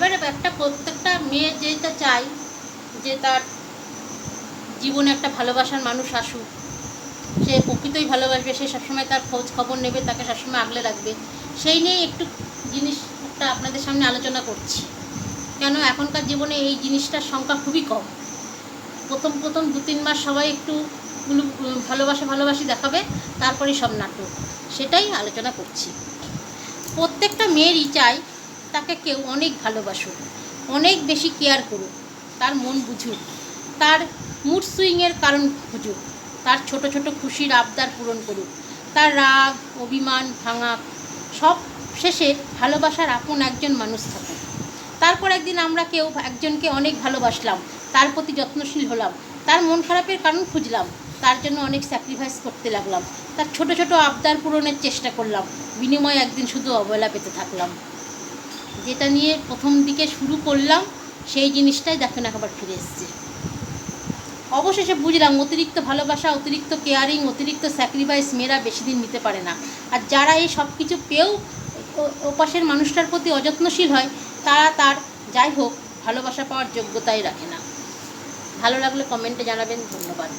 এবারে একটা প্রত্যেকটা মেয়ে যেটা চাই যে তার জীবনে একটা ভালোবাসার মানুষ আসুক, সে প্রকৃতই ভালোবাসবে, সে সবসময় তার খোঁজ খবর নেবে, তাকে সবসময় আগলে রাখবে, সেই নিয়ে একটু জিনিসটা আপনাদের সামনে আলোচনা করছি। কেন এখনকার জীবনে এই জিনিসটার সংখ্যা খুবই কম। প্রথম প্রথম দু তিন মাস সবাই একটু ভালোবাসা ভালোবাসি দেখাবে, তারপরেই সব নাটক। সেটাই আলোচনা করছি। প্রত্যেকটা মেয়েরই চাই তাকে কেউ অনেক ভালোবাসুক, অনেক বেশি কেয়ার করুক, তার মন বুঝুক, তার মুড সুইংয়ের কারণ খুঁজুক, তার ছোট ছোট খুশির আবদার পূরণ করুক, তার রাগ, অভিমান, ভাঙা, সব শেষে ভালোবাসার আপন একজন মানুষ থাকে তারপর একদিন আমরা কেউ একজনকে অনেক ভালোবাসলাম, তার প্রতি যত্নশীল হলাম, তার মন খারাপের কারণ খুঁজলাম, তার জন্য অনেক স্যাক্রিফাইস করতে লাগলাম, তার ছোট ছোট আবদার পূরণের চেষ্টা করলাম, বিনিময়ে একদিন শুধু অবহেলা পেতে থাকলাম। যেটা নিয়ে প্রথম দিকে শুরু করলাম, সেই জিনিসটাই দেখেন একবার ফিরে এসছে। অবশেষে বুঝলাম অতিরিক্ত ভালোবাসা, অতিরিক্ত কেয়ারিং অতিরিক্ত স্যাক্রিফাইস মেয়েরা বেশি দিন নিতে পারে না। আর যারা এই সব কিছু পেয়েও ওপাশের মানুষটার প্রতি অযত্নশীল হয়, তারা তার যাই হোক ভালোবাসা পাওয়ার যোগ্যতাই রাখে না। ভালো লাগলে কমেন্টে জানাবেন, ধন্যবাদ।